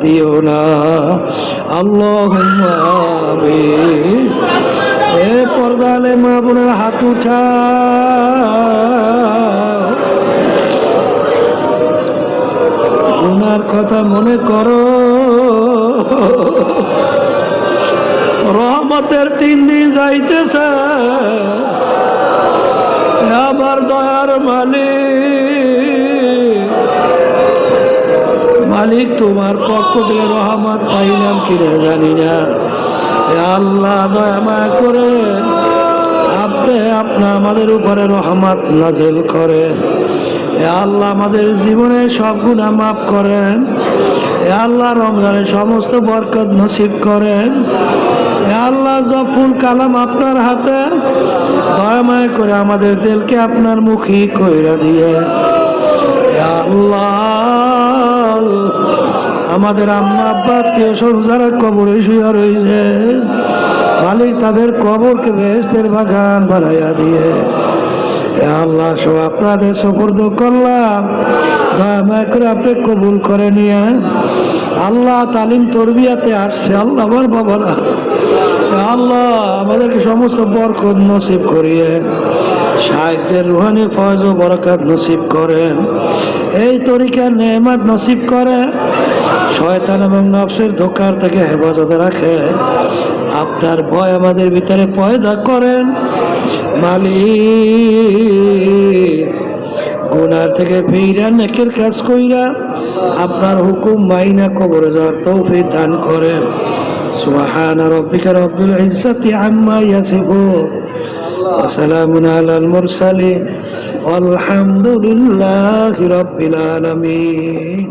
দিও না। আল্লাহ এ পর্দালে মা বোনের হাত উঠা গুনার কথা মনে করো। রহমতের তিন দিন যাইতেছে। মালিক, তোমার পক্ষ থেকে রহমত পাইলাম কিনা জানি না। আল্লাহ দয়া করে আপনি আপনি আমাদের উপরে রহমত নাজেল করে আল্লাহ আমাদের জীবনে সব গুণা মাফ করেন। আল্লাহ রমজানের সমস্ত বরকত নসিব করেন। আল্লাহ জফুল কালাম আপনার হাতে দয়া মায়া করে আমাদের দিলকে আপনার মুখী কইরা দিয়ে। আল্লাহ আমাদের আম্মা আব্বা আত্মীয় স্বজন যারা কবরে শুয়ে রয়েছে মালিক তাদের কবরকে বেহেস্তের বাগান বাড়াইয়া দিয়ে। আল্লাহ সব আপনাদের সফর্দ করলাম। দয়া করে আপনি কবুল করে নিয়ে আল্লাহ তালিম তরবিয়াতে আসছে, আল্লাহ আমার বাবারা। আল্লাহ আমাদেরকে সমস্ত বরকত নসিব করিয়ে শাহেকদের রুহানি, ফয়জ ও বরকত নসিব করেন। এই তরিকার নেমাত নসিব করে শয়তান এবং নফসের ধোকার থেকে হেফাজতে রাখে। আপনার ভয় আমাদের ভিতরে পয়দা করেন। মালি গুনার থেকে ফিরা নেকের কাজ কইরা আপনার হুকুম মাইনা কবরে যাওয়ার তৌফিক দান করেন। সুবহান রব্বিকা রব্বিল ইজ্জাতি আম্মা ইয়াসিফুন। ওয়া সালামুন আলাল মুরসালিন। আলহামদুলিল্লাহি রব্বিল আলামিন।